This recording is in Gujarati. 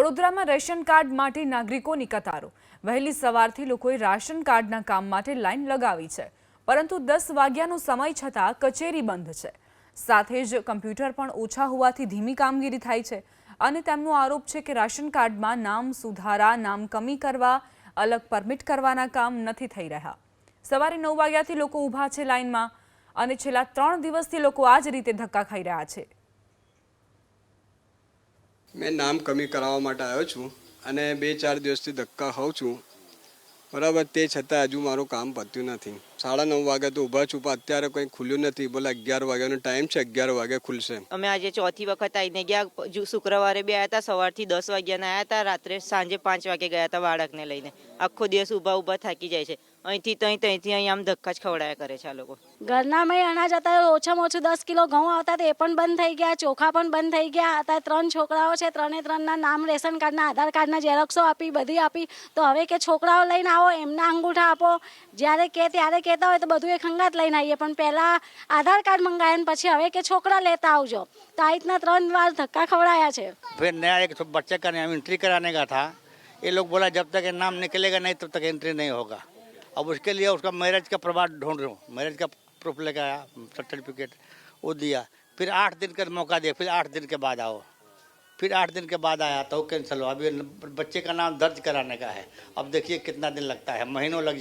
વડોદરામાં રેશન કાર્ડ માટે નાગરિકોની કતારો. વહેલી સવારથી લોકોએ રાશન કાર્ડના કામ માટે લાઈન લગાવી છે. પરંતુ દસ વાગ્યાનો સમય છતાં કચેરી બંધ છે. સાથે જ કમ્પ્યુટર પણ ઓછા હોવાથી ધીમી કામગીરી થાય છે. અને તેમનો આરોપ છે કે રાશન કાર્ડમાં નામ સુધારા, નામ કમી કરવા, અલગ પરમિટ કરવાના કામ નથી થઈ રહ્યા. સવારે નવ વાગ્યાથી લોકો ઊભા છે લાઈનમાં અને છેલ્લા ત્રણ દિવસથી લોકો આ જ રીતે ધક્કા ખાઈ રહ્યા છે. મેં નામ કમી કરાવવા માટે આવ્યો છું અને બે ચાર દિવસથી ધક્કા ખાઉં છું. બરાબર, તે છતાં હજુ મારું કામ પત્યું નથી. સાડા નવ વાગે તો ઊભા છું, પણ અત્યારે કંઈ ખુલ્યું નથી. બોલે અગિયાર વાગ્યાનો ટાઈમ છે, અગિયાર વાગે ખુલશે. અમે આજે ચોથી વખત આવીને ગયા. શુક્રવારે બી આવ્યા હતા, સવારથી દસ વાગ્યાના આવ્યા હતા, રાત્રે સાંજે પાંચ વાગે ગયા હતા બાળકને લઈને. આખો દિવસ ઊભા ઊભા થાકી જાય છે. અહીંથી ત્યાં ત્યાંથી અહીં આમ ધક્કા જ ખવડાયા કરે છે આ લોકો ઘરનામાં અનાજ હતા ઓછામાં ઓછું દસ કિલો ઘઉં આવતા હતા એ પણ બંધ થઈ ગયા ચોખા પણ બંધ થઈ ગયા અત્યારે ત્રણ છોકરાઓ છે ત્રણે ત્રણના નામ રેશન કાર્ડના આધાર કાર્ડના ઝેરોક્સો આપી બધી આપી તો હવે કે છોકરાઓ લઈને આવો એમના અંગૂઠા આપો જ્યારે કે ત્યારે કહેતા હોય તો બધું એક હંગાત લઈને આવીએ પણ પહેલાં આધાર કાર્ડ મંગાવ્યા ને પછી હવે કે છોકરા લેતા આવજો તો આ રીતના ત્રણ વાર ધક્કા ખવડાયા છે फिर नया एक तो बच्चे का नाम एंट्री कराने का था ये लोग बोला जब तक ये नाम निकलेगा नहीं तब तक एंट्री नहीं होगा अब उसके लिए उसका मैरिज का प्रमाण ढूंढ रहा हूँ। मैरिज का प्रूफ लेकर आया सर्टिफिकेट वो दिया। फिर आठ दिन का मौका दिया, फिर आठ दिन के बाद आओ। फिर आठ दिन के बाद आया तो कैंसिल हुआ। अभी बच्चे का नाम दर्ज कराने का है। अब देखिए कितना दिन लगता है, महीनों लग जाए